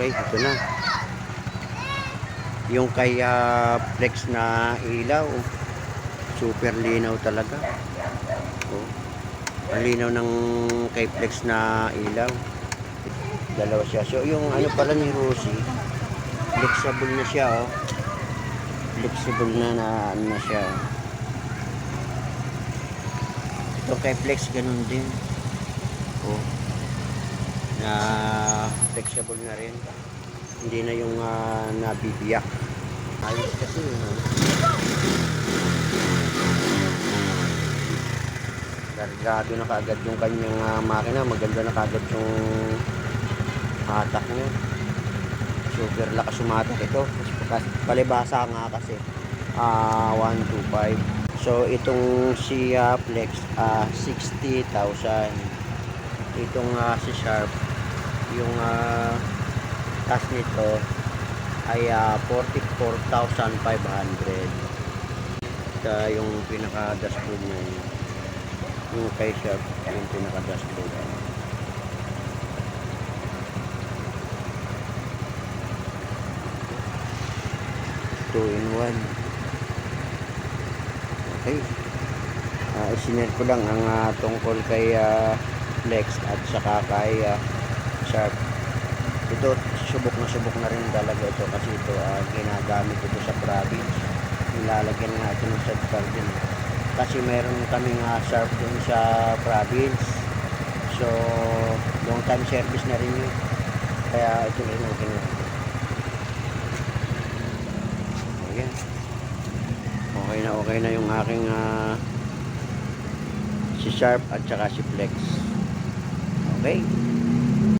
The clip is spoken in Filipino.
Okay, ito na. Yung kay ah, Flex na ilaw, super linaw talaga. Oh. Ang linaw ng kay Flex na ilaw. Dalawa siya. So, yung ano pala ni Rosie, flexible na siya, oh. Flexible na na ano na siya. oh. Ito kay Flex, ganun din. Oh. Na flexible na rin. Hindi na yung ah, nabibiyak. Ayos kasi. ah. Kargado na kaagad yung kanyang ah, makina. Maganda na kaagad yung hatak niya. Super lakas sumatak ito. Palibasa nga kasi. Ah, 125. So itong si ah, Flex ah 60,000. Itong ah, si Sharp yung ah task nito ay ah, 44,500. Ito yung pinaka dashboard niya. Yung kay Sharp yung pinaka dashboard. Two in one. Okay. Ah, isinare ko lang ang ah, tungkol kay ah, Flex at saka kay ah, Sharp. Ito, subok na subok na rin talaga ito kasi ito ah, ginagamit ito sa province. Nilalagyan nga ito ng sidecar din. Kasi meron kaming ah, Sharp dun sa province. So, long time service na rin yun. Kaya ito rin ang ginagamit. Ayan. Okay na okay na yung aking ah, si Sharp at saka si Flex. Okay?